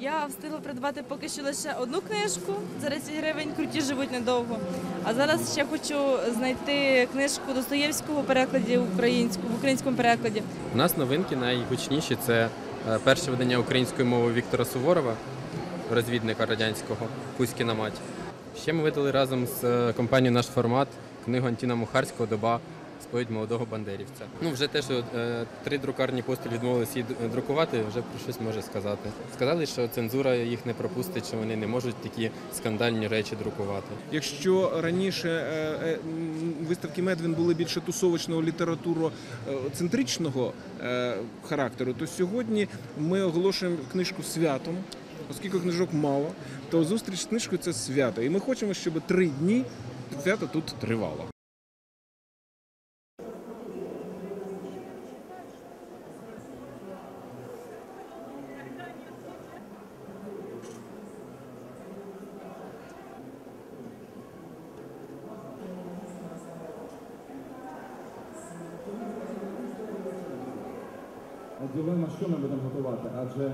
Я встигла придбати поки що лише одну книжку за 10 гривень, круті живуть недовго. А зараз ще хочу знайти книжку Достоєвського перекладі українську, в українському перекладі. У нас новинки найгучніші це е, перше видання української мови Віктора Суворова, розвідника радянського Кузькіна мать. Ще ми видали разом з е, компанією Наш формат книгу Антіна Мухарського Доба сповідь молодого бандерівця. Ну вже те, що е, три друкарні постіль відмовилися друкувати, вже про щось може сказати. Сказали, що цензура їх не пропустить, що вони не можуть такі скандальні речі друкувати. Якщо раніше е, е, виставки Медвін були більше тусовочного літературоцентричного е, характеру, то сьогодні ми оголошуємо книжку святом. Оскільки книжок мало, то зустріч з книжкою це свято. І ми хочемо, щоб три дні свято тут тривало. А ділимо, що ми будемо готувати? Адже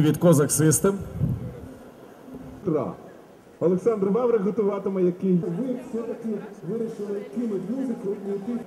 від Козак Систем. Олександр Ваврик готуватиме який. Ви все-таки вирішили кинуть музику і йти